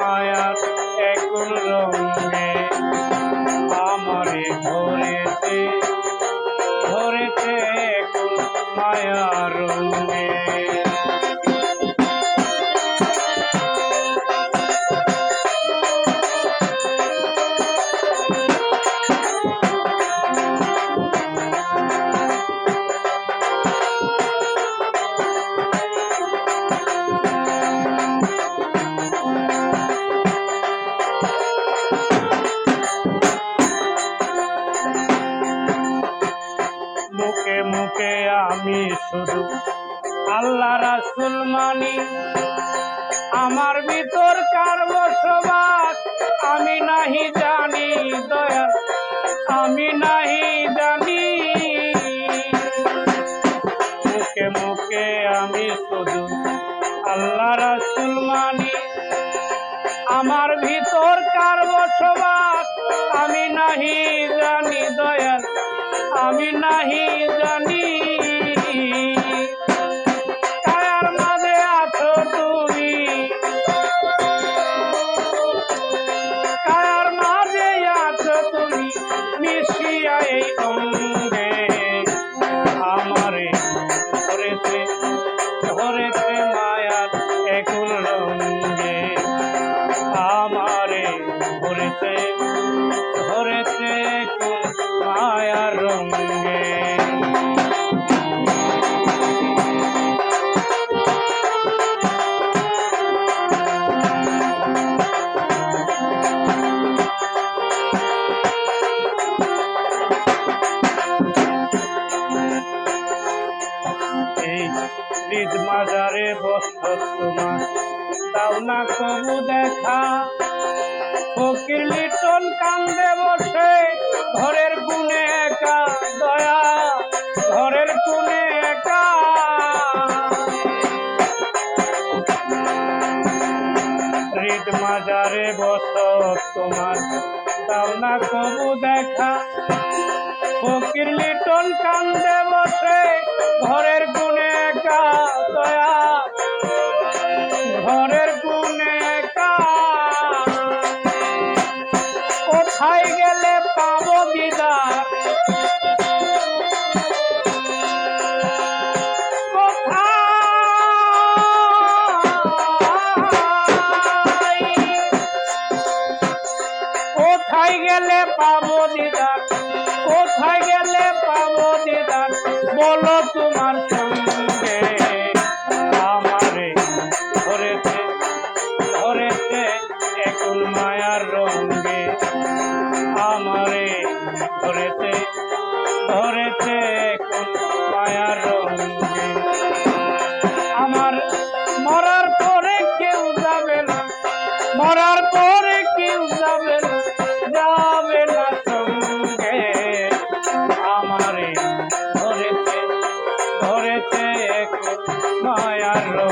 মায়ার একুল রঙে। আমারে ধরেছে ধরেছে একুল মায়ার রঙে। শুধু আল্লাহ রাসুল মানি, আমার ভিতর কার বসবাস? আমি নাহি জানি দয়া আমি নাহি জানি। মুখে মুখে আমি শুধু আল্লাহ রাসুল মানি, আমার ভিতর কার বসবাস? আমি নাহি জানি, দয়াল, আমি নাহি জানি। বছর তোমার কবু দেখা ফকির লিটন কান্দে বসে, ঘরের গুনে একা দয়া ঘরের গুনে একা ঈদ মাজারে বছর তোমার দাও কবু দেখা ফকির লিটন কান্দে বসে ঘরের গুনে মায়ার রঙে আমারে ধরেছে ধরেছে মায়ার রঙে। আমার মরার পরে কেউ যাবে না, মরার পরে কেউ যাবে না যাবে না সঙ্গে। আমারে ধরেছে ধরেছে মায়ার রঙ।